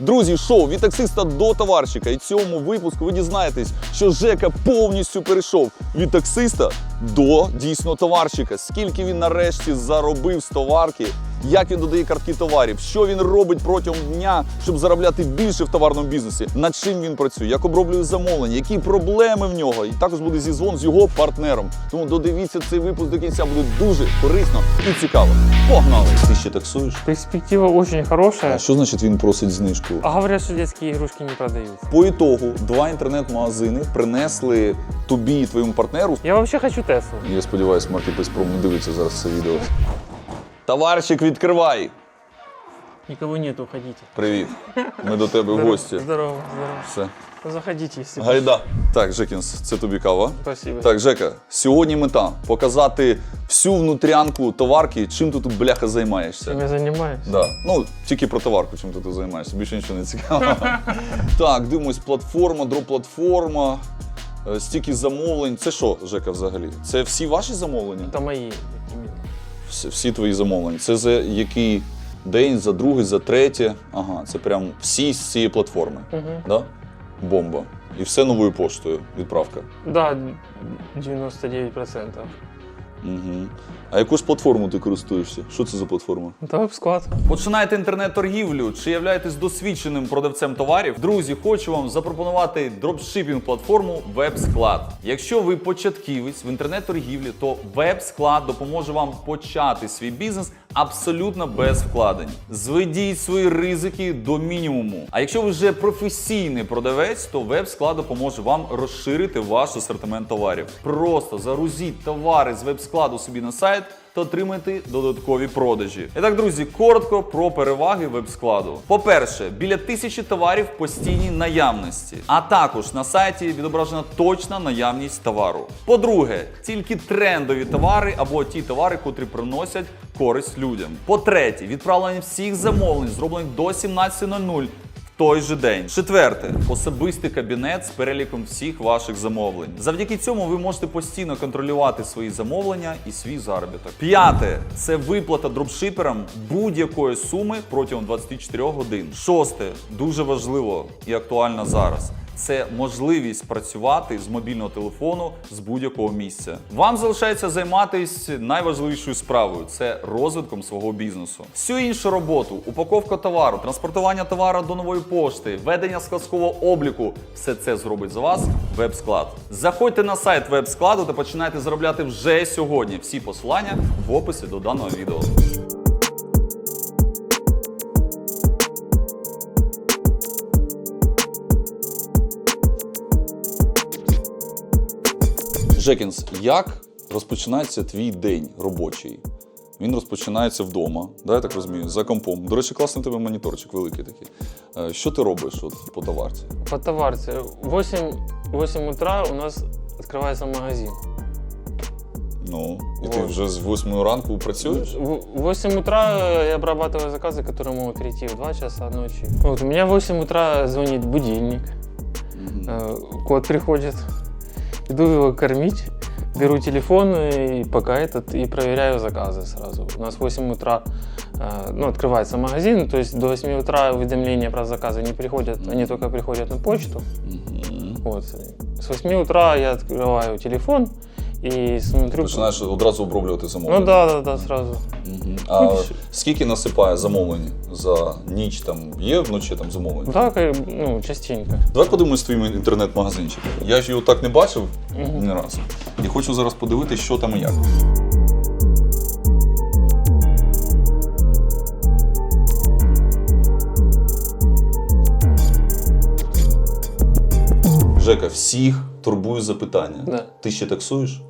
Друзі, шоу від таксиста до товарщика. І в цьому випуску ви дізнаєтесь, що Жека повністю перейшов від таксиста до дійсно товарщика. Скільки він нарешті заробив з товарки, як він додає картки товарів, що він робить протягом дня, щоб заробляти більше в товарному бізнесі, над чим він працює, як оброблює замовлення, які проблеми в нього. І також буде зізвон з його партнером. Тому додивіться цей випуск до кінця, буде дуже корисно і цікаво. Погнали! Ти ще таксуєш? Перспектива очень хорошая. А що значить він просить знижку? А говорят, что детские игрушки не продаются. По ітогу два інтернет-магазини принесли тобі і твоєму партнеру. Я вообще хочу Теслу. Я сподіваюся, Маркетплейс Про не дивиться зараз це відео. Товарщик, відкривай! Никого нет, уходите. Привіт. Ми до тебе в гості. Здорово, здорово. Все. Заходите, если Гайда. Так, Жекінс, це тобі кава. Спасибо. Так, Жека, сьогодні мета показати всю внутрянку товарки, чим ти тут бляха займаєшся. Я занимаюсь? Да. Ну, тільки про товарку, чим ти тут займаєшся, більше нічого не цікаво. так, дивимось, платформа, дроп-платформа, стільки замовлень. Це що, Жека, взагалі? Це всі ваші замовлення? Та мої. Всі, всі твої замовлення. Це за який день, за другий, за третє. Ага, це прям всі з цієї платформи. Угу. Да? Бомба. І все новою поштою. Відправка. Да, 99%. Угу. А яку ж платформу ти користуєшся? Що це за платформа? Та веб-склад. Починаєте інтернет-торгівлю чи являєтесь досвідченим продавцем товарів? Друзі, хочу вам запропонувати дропшипінг платформу WebSclad. Якщо ви початківець в інтернет-торгівлі, то WebSklad допоможе вам почати свій бізнес абсолютно без вкладень. Зведіть свої ризики до мінімуму. А якщо ви вже професійний продавець, то веб-склад допоможе вам розширити ваш асортимент товарів. Просто загрузіть товари з веб-складу собі на сайт та отримати додаткові продажі. І так, друзі, коротко про переваги веб-складу. По-перше, біля тисячі товарів в постійній наявності, а також на сайті відображена точна наявність товару. По-друге, тільки трендові товари або ті товари, котрі приносять користь людям. По-третє, відправлення всіх замовлень, зроблених до 17.00 той же день. Четверте особистий кабінет з переліком всіх ваших замовлень. Завдяки цьому ви можете постійно контролювати свої замовлення і свій заробіток. П'яте це виплата дропшиперам будь-якої суми протягом 24 годин. Шосте дуже важливо і актуально зараз. Це можливість працювати з мобільного телефону з будь-якого місця. Вам залишається займатися найважливішою справою це розвитком свого бізнесу. Всю іншу роботу, упаковка товару, транспортування товару до нової пошти, ведення складського обліку все це зробить за вас веб-склад. Заходьте на сайт веб-складу та починайте заробляти вже сьогодні. Всі посилання в описі до даного відео. Жекінс, як розпочинається твій день робочий? Він розпочинається вдома, да, я так розумію, за компом. До речі, класний тебе моніторчик великий такий. Е, Що ти робиш от, по товарці? По товарце. 8, 8 утра у нас открывается магазин. Ну, і ти Вот. вже з 8 ранку працюєш? В 8 утра я обрабатываю заказы, которые могут прийти в 2 часа ночи. Вот, у меня в 8 утра звонит будильник. Э, Кот приходит. Иду его кормить. Беру телефон и пока этот и проверяю заказы сразу. У нас в 8 утра э, ну, открывается магазин, то есть до 8 утра уведомления про заказы не приходят, они только приходят на почту. Вот. С 8 утра я открываю телефон и смотрю. Починаєш одразу оброблювати замовлення. Ну да, да, да, сразу. Мгм. А скільки насипає замовлень за ніч? Там є вночі там замовлення? Да, как- ну, частенько. Давай подивимось твій інтернет-магазинчик. Я ж його так не бачив Мгм. ні разу. І хочу зараз подивитися, що там і як. Жека, всіх турбує запитання. Да. Ти ще таксуєш?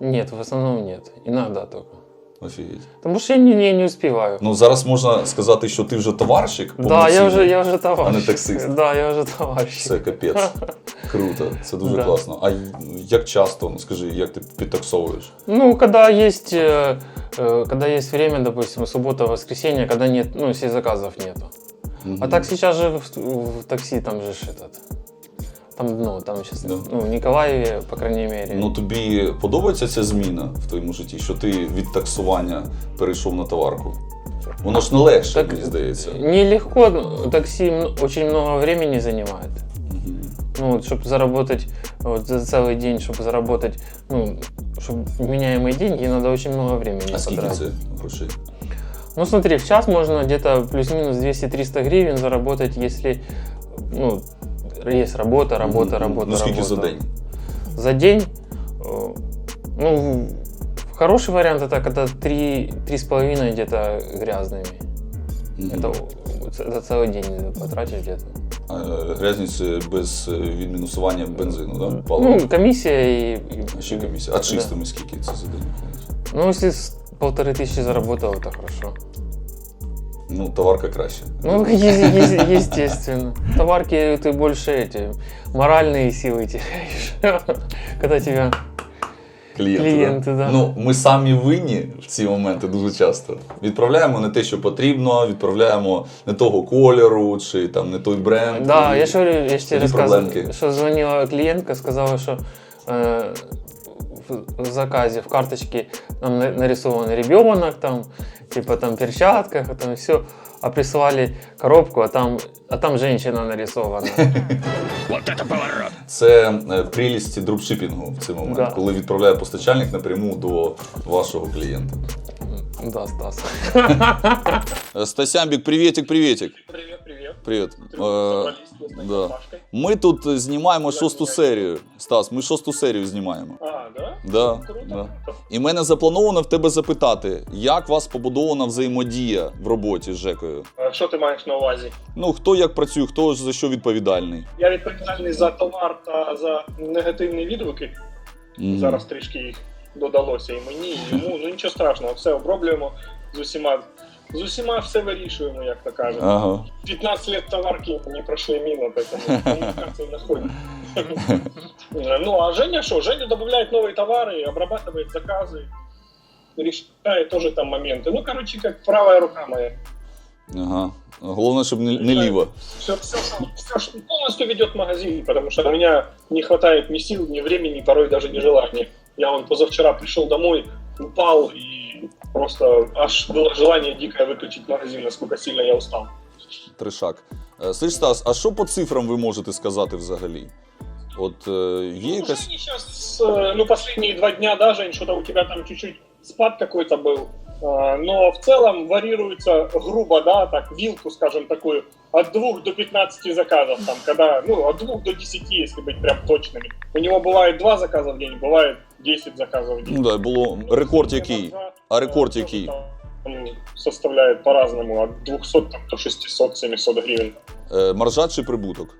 Нет, в основном нет. Иногда только. Офігеть. Потому что я не, не, не успеваю. Ну зараз можна сказати, що ти вже товарщик. да, я повноцінний. уже, я уже товарищ. а не таксист. Да, я уже товарищ. Це капець. Круто, це дуже Да. класно. А як часто, ну скажи, як ти підтаксовуєш? Ну, когда есть, э, э, когда есть время, допустим, суббота, воскресенье, когда нет, ну, если заказов нету. А так сейчас же в, в такси там же ж этот. Там, ну, там сейчас, Да. ну, в Николаеве, по крайней мере. Ну тобі подобається ця зміна в твоєму житті, що ти від таксування перейшов на товарку? Воно ж не легше, Так, мені здається. Нелегко, но такси м- очень много времени занимает. Мгм. Ну, вот, чтобы заработать вот, за целый день, чтобы заработать, ну, чтобы вменяемые деньги, надо очень много времени А скільки потратить. це грошей? Ну, смотри, в час можно где-то плюс-минус 200-300 гривен заработать, если, ну, есть работа, работа, Мгм. работа, Ну скільки работа. за день? За день, э, ну, в- хороший вариант это когда три, три с половиной где-то грязными. Мгм. Это, это целый день потратишь где-то. А, е, Грязність е, без е, відмінусування бензину, да? Палива. Ну, комиссия и... и- А ще комісія. А да. чистими скільки це за день виходить? Ну, если с полторы тысячи заработал, это хорошо. Ну, товарка краще. Ну, е- е- естественно. Товарки ты больше эти моральные силы теряешь, когда тебя Клієнти, Клієнти, да. Ну, ми самі винні в ці моменти дуже часто. Відправляємо не те, що потрібно, відправляємо не того кольору чи там не той бренд. Да, І- я же говорю, я же тебе Тоді рассказывал, проблемки. что звонила клиентка, сказала, что э, в- в заказе, в карточке там на- нарисован ребенок, там, типа там перчатках, там все, а прислали коробку, а там, а там женщина нарисована. Це е, прелість дропшипінгу в цей момент, Да. коли відправляє постачальник напряму до вашого клієнта. Да, Стас. Стасямбік, привітик, привітик. Привет, привет. Собрались с да. Ми тут знімаємо шосту серію. Стас, ми шосту серію знімаємо. А, да? Да, Круто. да. І в мене заплановано в тебе запитати, як у вас побудована взаємодія в роботі з Жекою? А Що ти маєш на увазі? Ну, хто як працює, хто за що відповідальний. Я відповідальний за товар та за негативні відгуки. Мгм. Зараз трішки їх додалося і мені, і йому. Ну нічого страшного, все оброблюємо з усіма. З усіма все вирішуємо, як то кажуть. Ага. 15 лет товарки не прошли мимо, поэтому коммуникации находим. Ну, а Женя что? Женя добавляет новые товары, обрабатывает заказы, решает тоже там моменты. Ну, короче, как правая рука моя. Ага. Головне, щоб не, не ліва. Все, все, все, что полностью ведет магазин, потому что у меня не хватает ни сил, ни времени, порой даже ни желания. Я вон позавчера пришел домой, упал и просто аж было желание дикое выключить магазин, насколько сильно я устал. Тришак. Е, Слышь, Стас, а що по цифрам ви можете сказати взагалі? От е, є Ну, якась. Жени сейчас, э, ну, последние два дня, да, Жень, что-то у тебя там чуть-чуть спад какой-то был. А, Но в целом варьируется грубо, да, так, вилку, скажем, такую, от 2 до 15 заказов, там, когда, ну, от 2 до 10, если быть прям точными. У него бывает 2 заказа в день, бывает 10 заказов в день. Ну да, було рекорд Ну, який. маржа, А рекорд э, який? там Составляет по-разному, от 200 там, до 600-700 гривен. Е, Маржа чи прибуток?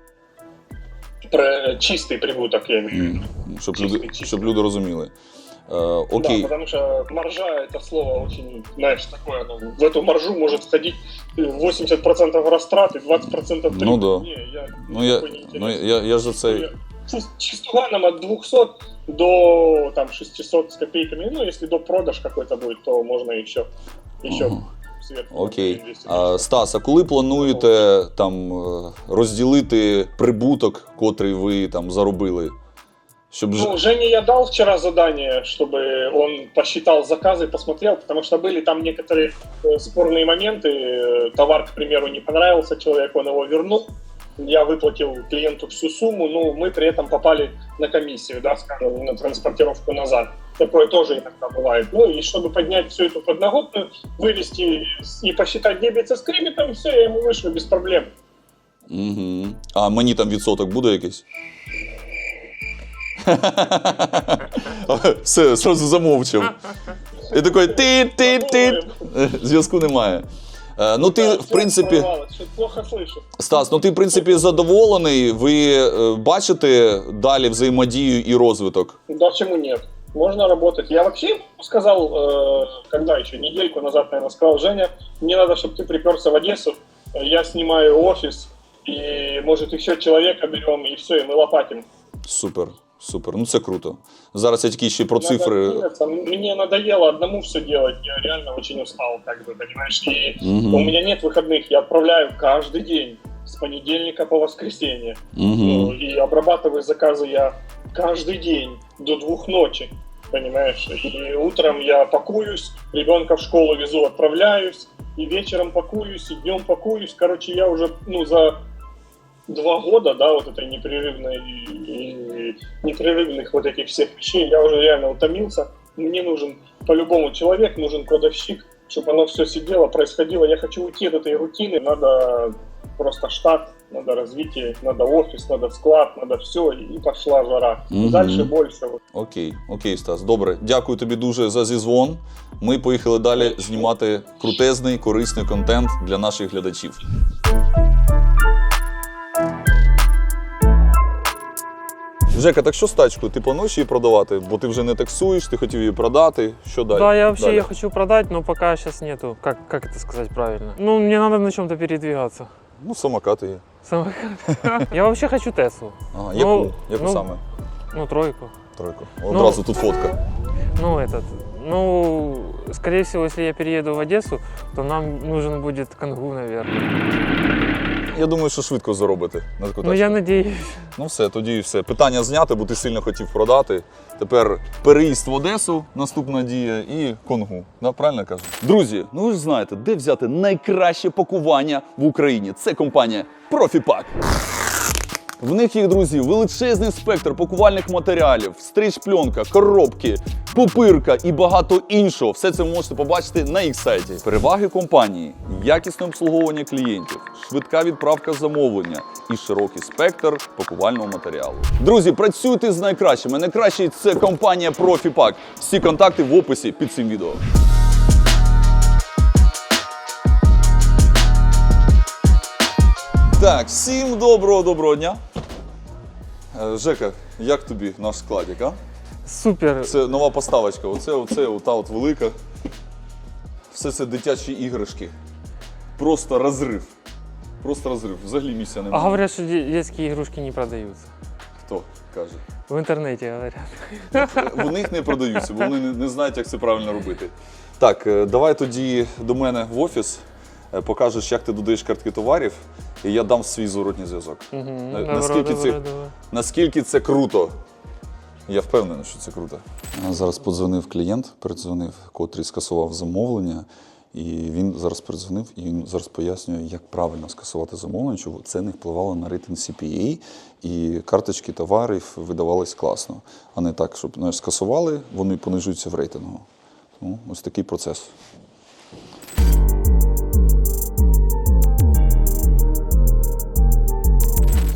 Про чистый прибуток, я имею в виду. Щоб Чистий, люди, чистий. щоб люди розуміли. Е, окей. Да, потому что маржа это слово очень, знаешь, такое, ну, в эту маржу может входить 80% растрат и 20% прибыли. Ну да. Не, я, Ну я, такой не ну, интересен. я, я ж за це. Я чис- Чистуганом от 200 до там 600 с копейками. Ну, если до продаж какой-то будет, то можно еще, еще сверху. Окей. 200. А, Стас, а коли плануєте там розділити прибуток, котрий ви там заробили? Щоб. Ну, Жене я дал вчера задание, чтобы он посчитал заказы, посмотрел, потому что были там некоторые э, спорные моменты. Э, Товар, к примеру, не понравился человеку, он его вернул. Я выплатил клиенту всю сумму, но мы при этом попали на комиссию, да, скажем, на транспортировку назад. Такое тоже иногда бывает. Ну и чтобы поднять всю эту подноготную, вывести и посчитать дебет с кредитом, все, я ему вышлю без проблем. Угу. А мені там відсоток буде якийсь? Все, зразу замовчав. І такий ти ти ти Зв'язку немає. Е, Ну, ти, Да, в всё принципі, оборвалось, что-то плохо слышу. Стас, ну ти, в принципі, задоволений. Ви е, бачите далі взаємодію і розвиток? Да почему нет? Можно работать. Я вообще ему сказал, э, когда еще, недельку назад, наверное, сказал, Женя, мне надо, чтобы ты приперся в Одессу, я снимаю офис, и, может, еще человека берем, и все, и мы лопатим. Супер, супер. Ну це круто. Зараз я тільки ще про Надо цифри. двигаться. Мне надоело одному все делать, я реально очень устал, как бы, понимаешь? И Мгм. у меня нет выходных, я отправляю каждый день, с понедельника по воскресенье. Ну, Угу. и обрабатываю заказы я каждый день до двух ночи, понимаешь? И утром я пакуюсь, ребенка в школу везу, отправляюсь, и вечером пакуюсь, и днем пакуюсь. Короче, я уже, ну, за два года, да, вот этой непрерывной, и непрерывных вот этих всех вещей, я уже реально утомился. Мне нужен по-любому человек, нужен продавщик, чтобы оно все сидело, происходило. Я хочу уйти от этой рутины, надо просто штат, надо развитие, надо офис, надо склад, надо все, и пошла жара. Мгм. Дальше больше. Вот. Окей, окей, Стас. Добре. Дякую тобі дуже за зізвон. Ми поїхали далі знімати крутезний, корисний контент для наших глядачів. Жека, так що з тачкою? Ти плануєш її продавати? Бо ти вже не таксуєш, ти хотів її продати. Що далі? Да, я вообще Далі. ее хочу продать, но пока сейчас нету. Как, как это сказать правильно? Ну, мне надо на чем-то передвигаться. Ну, самокати є. Самокат. Я вообще хочу Теслу. Ага, Ну, яку? яку ну, саме? Ну, тройку. Тройку. Одразу тут фотка. Ну, этот. Ну, скорее всего, если я перееду в Одессу, то нам нужен будет Кангу, наверное. Я думаю, що швидко зробити. на таку Ну, тачку. я надіюсь. Ну все, тоді все. Питання зняти, бо ти сильно хотів продати. Тепер переїзд в Одесу, наступна дія, і конгу. Да, правильно я кажу? Друзі, ну ви ж знаєте, де взяти найкраще пакування в Україні. Це компанія Профіпак. В них є, друзі, величезний спектр пакувальних матеріалів, стріч-пленка, коробки, пупирка і багато іншого. Все це ви можете побачити на їх сайті. Переваги компанії, якісне обслуговування клієнтів, швидка відправка замовлення і широкий спектр пакувального матеріалу. Друзі, працюйте з найкращими. Найкращий це компанія Профіпак. Всі контакти в описі під цим відео. Так, всім доброго доброго дня. Е, Жека, як тобі наш складик, а? Супер. Це нова поставочка. Оце, оце, ота от велика. Все це дитячі іграшки. Просто розрив. Просто розрив. Взагалі місця А немає. говорят, что де- детские игрушки не продаются. Хто каже? В интернете говорят. В них не продаються, бо вони не, знають, як це правильно робити. Так, е, давай тоді до мене в офіс. е, Покажеш, як ти додаєш картки товарів, і я дам свій зворотній зв'язок. На- Добро, наскільки добро, це- добро. Наскільки це круто? Я впевнений, що це круто. Зараз подзвонив клієнт, передзвонив, котрий скасував замовлення. І він зараз передзвонив і він зараз пояснює, як правильно скасувати замовлення, щоб це не впливало на рейтинг CPA, і карточки товарів видавались класно, а не так, щоб знаєш, скасували, вони понижуються в рейтингу. Тому ось такий процес.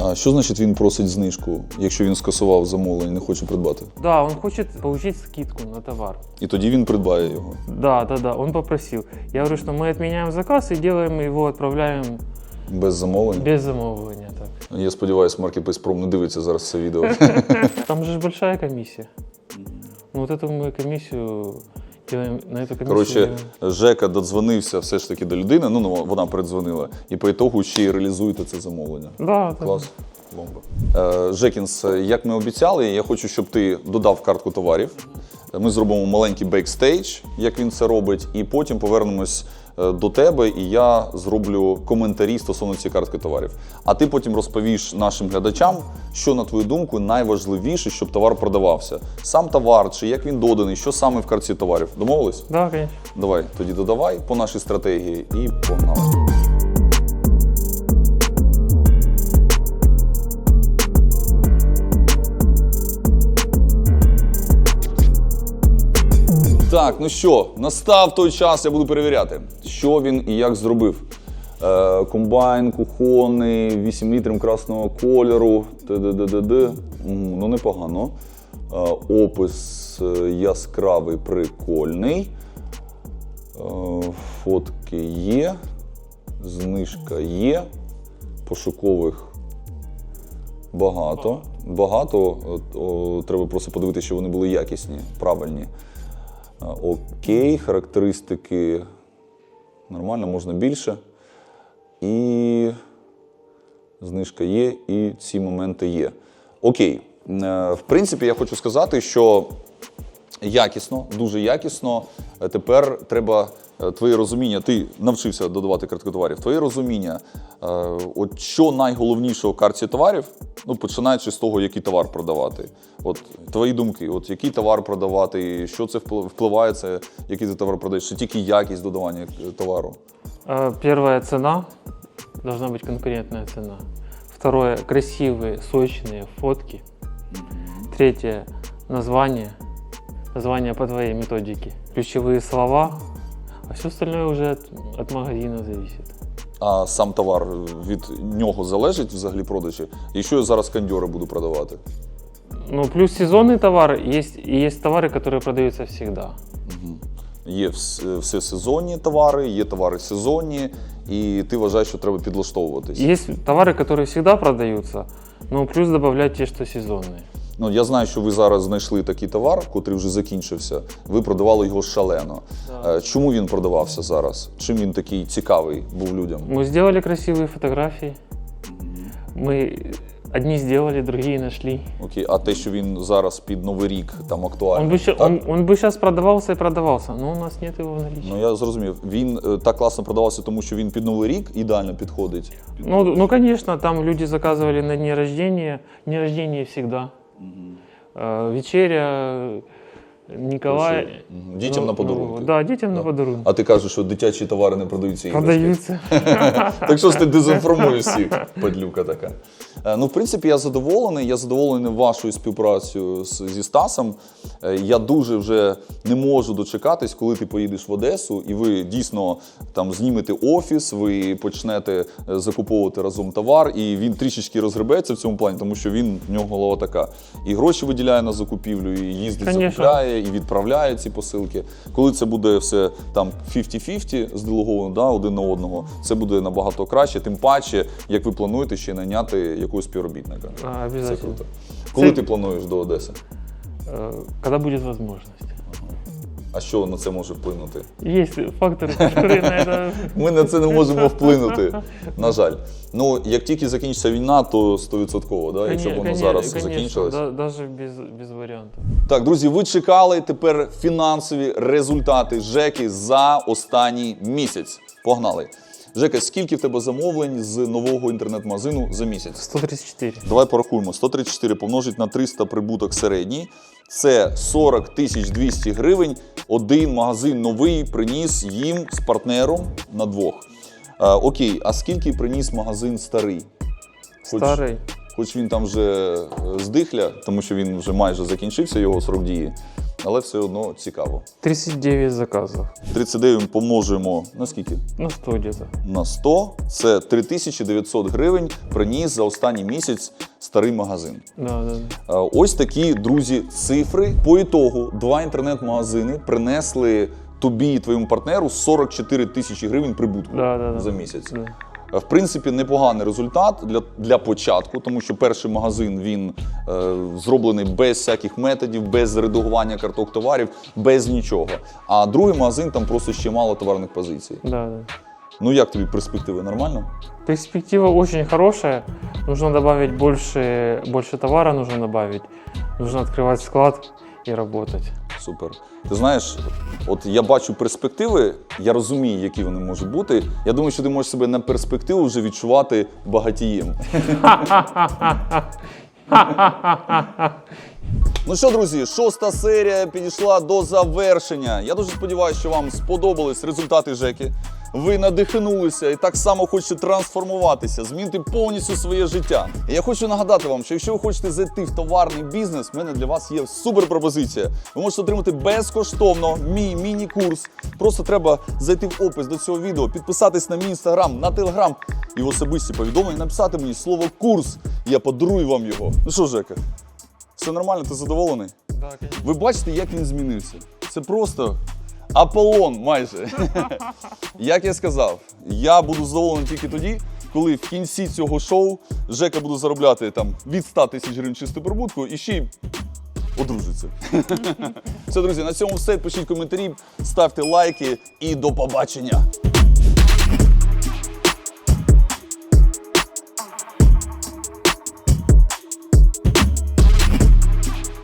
А що значить він просить знижку, якщо він скасував замовлення і не хоче придбати? Да, он хочет получить скидку на товар. І тоді він придбає його. Да, да, да, он попросил. Я говорю, что мы отменяем заказ и делаем его, отправляем Без замовлення. без замовления. Так. Я сподіваюся, Marketplace Pro не дивиться зараз це відео. Там же ж большая комиссия. Ну вот эту мы комиссию на эту Коротше, Жека додзвонився все ж таки до людини, ну ну, вона передзвонила, і по ітогу ще й реалізуєте це замовлення. Да, Клас. Так. Бомба. Е, Жекінс, е, як ми обіцяли, я хочу, щоб ти додав картку товарів. Ми зробимо маленький бейкстейдж, як він це робить, і потім повернемось до тебе, і я зроблю коментарі стосовно цієї картки товарів. А ти потім розповіш нашим глядачам, що, на твою думку, найважливіше, щоб товар продавався. Сам товар, чи як він доданий, що саме в картці товарів. Домовились? Да, окей. Давай тоді додавай по нашій стратегії і погнали. Так, ну що, настав той час, я буду перевіряти, що він і як зробив. Е, комбайн, кухонний, 8 літрів красного кольору. т-д-д-д-д. Ну, непогано. Е, опис е, яскравий, прикольний. Е, Фотки є, знижка є, пошукових багато. Багато. От, о, треба просто подивитися, що вони були якісні, правильні. Окей, характеристики нормально, можна більше. І знижка є, і ці моменти є. Окей. Е, В принципі, я хочу сказати, що якісно, дуже якісно. Е, Тепер треба е, твоє розуміння. Ти навчився додавати картки товарів. Твоє розуміння, е, от що найголовніше у картці товарів, ну починаючи з того, який товар продавати. От твої думки, от який товар продавати, що це впли- впливає, це який ти товар продаєш, чи тільки якість додавання е, товару. Э, Первая цена. Должна быть конкурентная цена. Второе, красивые, сочные фотки. Третье, название. Название по твоей методике. Ключевые слова. А все остальное уже от, от магазина зависит. А сам товар від нього залежить взагалі продажі. Якщо я зараз кандьори буду продавати. Ну, плюс сезонный товар, есть, и есть товары, которые продаются всегда. Є вс- всесезонні товари, є товари сезонні, і ти вважаєш, що треба підлаштовуватись. Есть товары, которые всегда продаются, но плюс добавлять те, что сезонные. Ну, я знаю, що ви зараз знайшли такий товар, котрий вже закінчився. Ви продавали його шалено. Е, Чому він продавався зараз? Чим він такий цікавий був людям? Мы сделали красивые фотографии. Мы одни сделали, другие нашли. Окей, а те, що він зараз під Новий рік там актуальний. Он бы, ща- так? он, он бы сейчас продавался и продавался, но у нас нет его в наличии. Ну я зрозумів. Він е, так класно продавався, тому що він під Новий рік ідеально підходить. Ну, ну, конечно, там люди заказывали на дни рождения. Дни рождения всегда. Э, вечеря, Николай. Мгм. Дітям Ну, на подарунки. ну, да, детям на подарунки. А ти кажеш, що дитячі товари не продаються іграшки. Продаются. Так що ж ти дезінформуєш всіх, падлюка така. Е, Ну, в принципі, я задоволений. Я задоволений вашою співпрацею зі Стасом. Е, Я дуже вже не можу дочекатись, коли ти поїдеш в Одесу, і ви дійсно там знімете офіс, ви почнете е, закуповувати разом товар, і він трішечки розгребеться в цьому плані, тому що він в нього голова така. І гроші виділяє на закупівлю, і їздить, закупляє, і відправляє ці посилки. Коли це буде все там 50-50 зделеговано да, один на одного, це буде набагато краще. Тим паче, як ви плануєте ще найняти якогось співробітника. А, Це круто. Коли Це- ти плануєш до Одеси? Коли буде возможность. А що на це може вплинути? Есть факторы, которые на это... Ми на це не можемо вплинути. На жаль. Ну, як тільки закінчиться війна, то 100%, да, якщо б воно Коне- зараз конечно, закінчилось. да- даже без, без вариантов. Так, друзі, ви чекали тепер фінансові результати ЖЕКи за останній місяць. Погнали. Жека, скільки в тебе замовлень з нового інтернет-магазину за місяць? 134. Давай порахуємо. 134 помножить на 300 прибуток середній. Це 40 тисяч 200 гривень. Один магазин новий приніс їм з партнером на двох. Е, окей, а скільки приніс магазин старий? Хоч- Старый. Хоч він там вже е, здихля, тому що він вже майже закінчився його срок дії, але все одно цікаво. 39 заказов. 39 помножуємо на скільки? На 100 где-то. На 100 це 3900 гривень приніс за останній місяць старий магазин. Да, да, да. Е, Ось такі друзі цифри. По ітогу два інтернет-магазини принесли тобі і твоєму партнеру 44 тисячі гривень прибутку Да, да, да. за місяць. Да. Е, В принципі, непоганий результат для, для початку, тому що перший магазин він е, зроблений без всяких методів, без редагування карток товарів, без нічого. А другий магазин там просто ще мало товарних позицій. Да, да. Ну як тобі перспективи? Нормально? Перспектива очень хорошая. Нужно добавить больше, больше товара, нужно добавить. Нужно открывать склад и работать. Супер. Ти знаєш, от я бачу перспективи, я розумію, які вони можуть бути. Я думаю, що ти можеш себе на перспективу вже відчувати багатієм. Ну що, друзі, шоста серія підійшла до завершення. Я дуже сподіваюся, що вам сподобались результати Жеки. Ви надихнулися і так само хочете трансформуватися, змінити повністю своє життя. І я хочу нагадати вам, що якщо ви хочете зайти в товарний бізнес, в мене для вас є супер пропозиція. Ви можете отримати безкоштовно мій міні-курс. Просто треба зайти в опис до цього відео, підписатись на мій інстаграм, на телеграм і в особисті повідомлення написати мені слово курс. Я подарую вам його. Ну що, Жека, все нормально, ти задоволений? Да. Ви бачите, як він змінився. Це просто Аполлон майже. як я сказав, я буду задоволений тільки тоді, коли в кінці цього шоу Жека буде заробляти там від 100 тисяч гривень чисту прибутку і ще й одружиться. все, друзі, на цьому все. Пишіть коментарі, ставте лайки і до побачення.